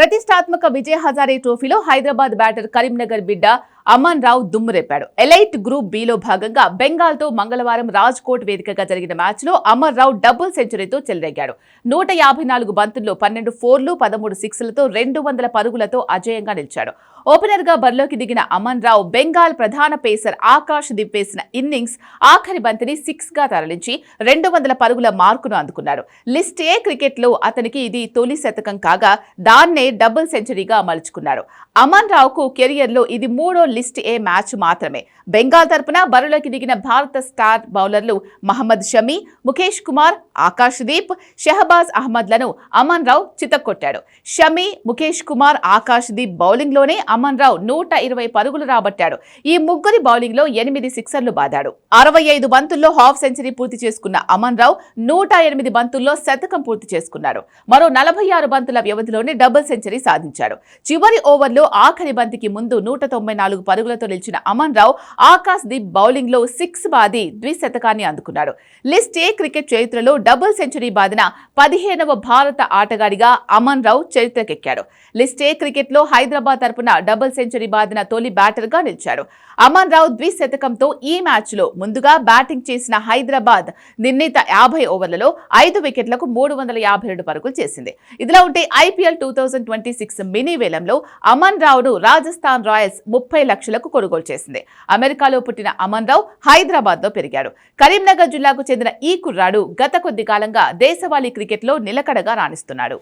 ప్రతిష్టాత్మక విజయ్ హజారే ట్రోఫీలో హైదరాబాద్ బ్యాటర్ కరీంనగర్ బిడ్డ అమన్ రావు దుమ్మురేపాడు ఎలైట్ గ్రూప్ బిలో భాగంగా బెంగాల్తో మంగళవారం రాజ్కోట్ వేదికగా జరిగిన మ్యాచ్లో అమర్ రావు డబుల్ సెంచరీతో చెలరేగాడు. నూట యాభై నాలుగు బంతుల్లో పన్నెండు ఫోర్లు పదమూడు సిక్స్లతో రెండు వందల పరుగులతో అజయంగా నిలిచాడు. ఓపెనర్గా బరిలోకి దిగిన అమన్ రావు బెంగాల్ ప్రధాన పేసర్ ఆకాష్ దిప్పేసిన ఇన్నింగ్స్ ఆఖరి బంతిని సిక్స్గా తరలించి రెండు వందల పరుగుల మార్కును అందుకున్నారు. లిస్ట్ ఏ క్రికెట్లో అతనికి ఇది తొలి శతకం కాగా దాన్నే డబుల్ సెంచరీగా మలుచుకున్నారు. అమన్ రావుకు కెరియర్లో ఇది మూడో లిస్ట్ ఏ మ్యాచ్ మాత్రమే. బెంగాల్ తరపున బరిలోకి దిగిన భారత స్టార్ బౌలర్లు మహమ్మద్ షమీ ముఖేష్ కుమార్ ఆకాష్ దీప్ షహబాజ్ అహ్మద్లను అమన్ రావు చితక్కొట్టాడు. షమీ ముఖేష్ కుమార్ ఆకాష్ దీప్ బౌలింగ్లోనే అమన్ రావు నూట ఇరవై పరుగులు రాబట్టాడు. ఈ ముగ్గురి బౌలింగ్లో ఎనిమిది సిక్సర్లు బాదాడు. అరవై ఐదు బంతుల్లో హాఫ్ సెంచరీ పూర్తి చేసుకున్న అమన్ రావు నూట ఎనిమిది బంతుల్లో శతకం పూర్తి చేసుకున్నాడు మరో నలభై ఆరు బంతుల వ్యవధిలోనే డబుల్ సెంచరీ సాధించాడు. చివరి ఓవర్లో ఆఖరి బంతికి ముందు నూట తొంభై నాలుగు పరుగులతో నిలిచిన అమన్ రావు ఆకాశ్ దీప్ బౌలింగ్లో సిక్స్ బాది ద్విశతకాన్ని అందుకున్నాడు. లిస్ట్ ఏ క్రికెట్ చరిత్రలో డబుల్ సెంచరీ బాదిన పదిహేనవ భారత ఆటగాడిగా అమన్ రావు చరిత్రకెక్కాడు. లిస్ట్ ఏ క్రికెట్లో హైదరాబాద్ తరపున డబుల్ సెంచరీ బాదిన తొలి బ్యాటర్గా నిలిచాడు అమన్ రావు ద్విశతకంతో ఈ మ్యాచ్లో ముందుగా బ్యాటింగ్ చేసిన హైదరాబాద్ నిర్ణీత యాభై ఓవర్లలో ఐదు వికెట్లకు మూడు వందల యాభై రెండు పరుగులు చేసింది. ఇదిలా ఉంటే IPL two thousand twenty six mini వేలంలో అమన్ రావును రాజస్థాన్ రాయల్స్ ముప్పై లక్షలకు కొనుగోలు చేసింది. అమెరికాలో పుట్టిన అమన్ రావు హైదరాబాద్లో పెరిగాడు. కరీంనగర్ జిల్లాకు చెందిన ఈ కుర్రాడు గత కొద్ది కాలంగా దేశవాళీ క్రికెట్లో నిలకడగా రాణిస్తున్నాడు.